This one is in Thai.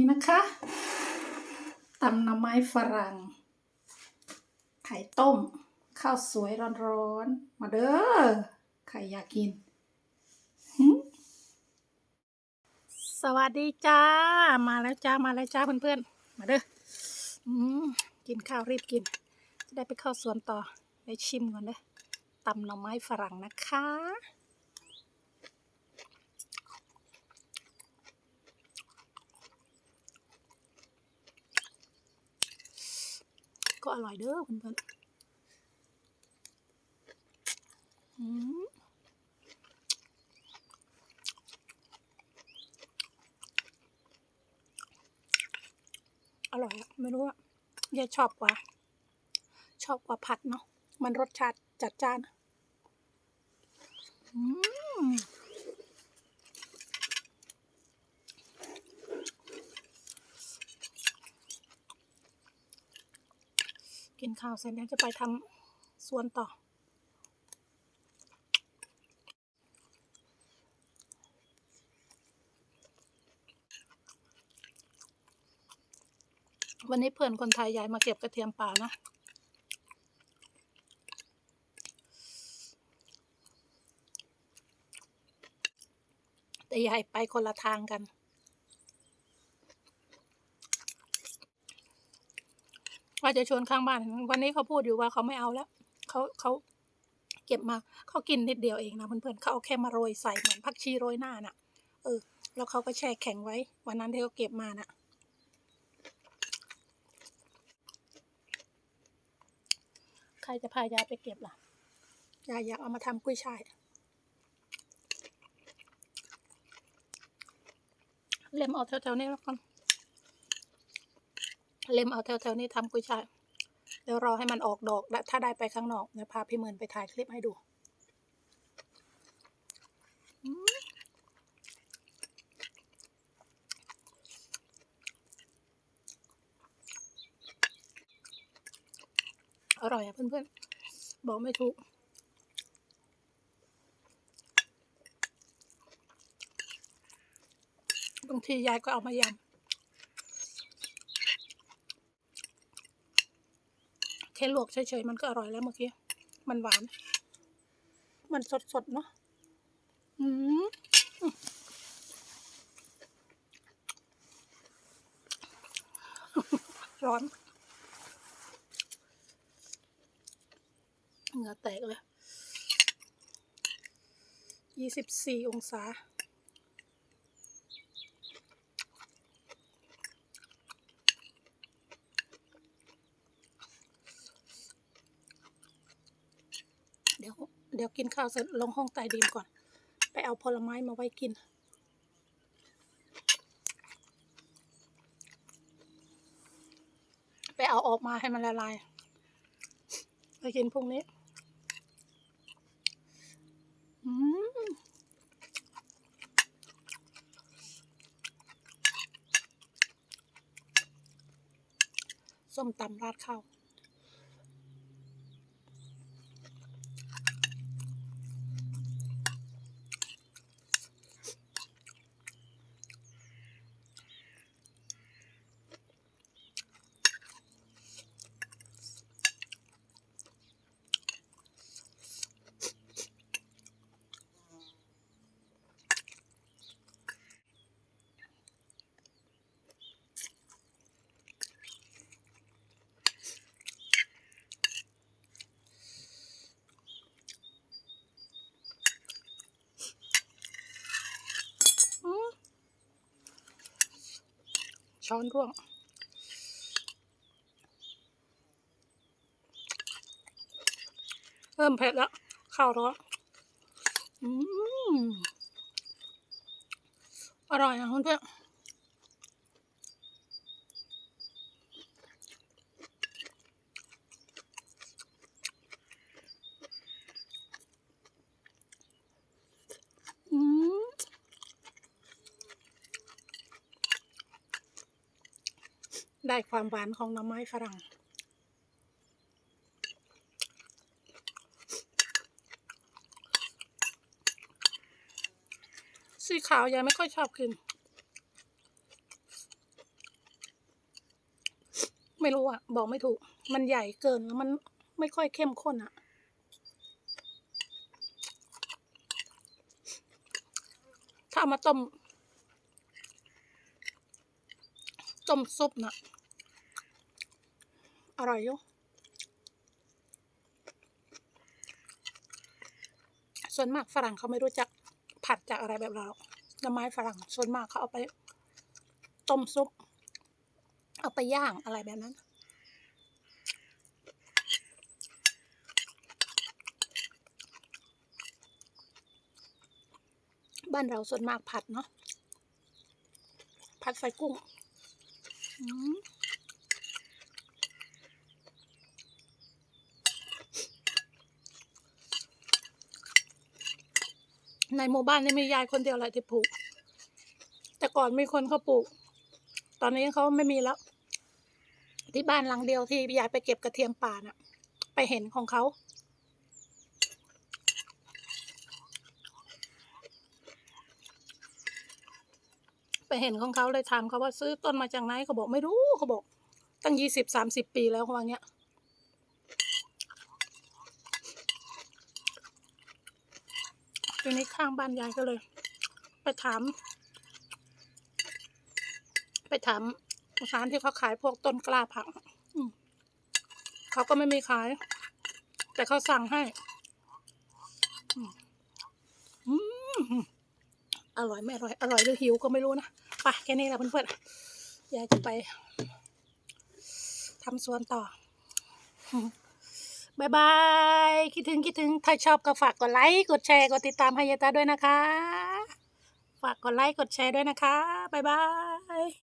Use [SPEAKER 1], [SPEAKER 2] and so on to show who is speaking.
[SPEAKER 1] นี่นะคะตำน่อไม้ฝรั่ง ไข่ต้ม ข้าวสวยร้อนๆ มาเด้อ ใครอยากกิน สวัสดีจ้า มาแล้วจ้า มาแล้วจ้าเพื่อนๆ มาเด้ออกินข้าวรีบกิน จะได้ไปเข้าสวนต่อไปชิมก่อนเด้อตำหน่อไม้ฝรั่งนะคะ อร่อยเด้อเพื่อนๆอืมอร่อยอะไม่รู้อะยายชอบกว่า ชอบกว่าผัดเนาะมันรสชาติจัดจ้าน อืม กินข้าวเสร็จแล้วจะไปทำสวนต่อ วันนี้เพื่อนคนไทยยายมาเก็บกระเทียมป่านะแต่ยายไปคนละทางกัน ว่าจะชวนข้างบ้านวันนี้เขาพูดอยู่ว่าเขาไม่เอาแล้วเขาเขาเก็บมาเขากินนิดเดียวเองนะเพื่อนๆเขาเอาแค่มาโรยใส่เหมือนผักชีโรยหน้าน่ะ เออ แล้วเขาก็แช่แข็งไว้ วันนั้นที่เขาเก็บมาน่ะใครจะพายายไปเก็บล่ะยายอยากเอามาทำกุ้ยช่ายเล็มเอาแถวๆนี้แล้วกัน เล็มเอาแถวๆนี้ทำกุยช่ายเดี๋ยวรอให้มันออกดอกและถ้าได้ไปข้างนอกเดี๋ยวพาพี่หมื่นไปถ่ายคลิปให้ดูอืมอร่อยอะเพื่อนๆ บอกไม่ถูก บางทียายก็เอามายำ ค่ลวกเฉยๆมันก็อร่อยแล้วเมื่อกี้มันหวาน มันสดๆเนาะอืมร้อนเหงื่อแตกเลยยี่สิบสี่องศา เดี๋ยวเดี๋ยวกินข้าวเสร็จลงห้องใต้ดินก่อน ไปเอาผลไม้มาไว้กิน ไปเอาออกมาให้มันละลายไปกินพรุ่งนี้อืมส้มตำราดข้าว อืม ช้อนร่วง เริ่มเผ็ดแล้ว ข้าวร้อนอืมอร่อยนะเพื่อนๆอืม ได้ความหวานของหน่อไม้ฝรั่ง สีขาวยายไม่ค่อยชอบกิน ไม่รู้อะ บอกไม่ถูก มันใหญ่เกินแล้วมันไม่ค่อยเข้มข้นอะถ้ามาต้ม ต้มซุปน่ะ อร่อยอยู่ส่วนมากฝรั่งเขาไม่รู้จักผัดจากอะไรแบบเราหน้ำไม้ฝรั่งส่วนมากเขาเอาไปต้มซุป เอาไปย่างอะไรแบบนั้น บ้านเราส่วนมากผัดเนาะผัดใส่กุ้ง อืม ในหมู่บ้านนี่มียายคนเดียวแหละที่ปลูก แต่ก่อนมีคนเขาปลูก ตอนนี้เขาไม่มีแล้ว ที่บ้านหลังเดียวที่ยายไปเก็บกระเทียมป่าน่ะ ไปเห็นของเขาไปเห็นของเขาเลยถามเขาว่าซื้อต้นมาจากไหนเขาบอกไม่รู้เขาบอก ตั้งยี่สิบสามสิบปีแล้วเขาว่าเงี้ย ทีนี้ข้างบ้านยายก็เลย ไปถาม ไปถามร้านที่เขาขายพวกต้นกล้าผักเขาก็ไม่มีขาย แต่เขาสั่งให้อออร่อยไม่อร่อย อร่อยหรือหิวก็ไม่รู้นะไปแค่นี้แหละเพื่อนๆยายจะไปทำสวนต่ออ บายบาย คิดถึงคิดถึง ถ้าชอบก็ฝากกดไลค์ กดแชร์ กดติดตามไฮยาตาด้วยนะคะ ฝากกดไลค์ กดแชร์ด้วยนะคะบายบาย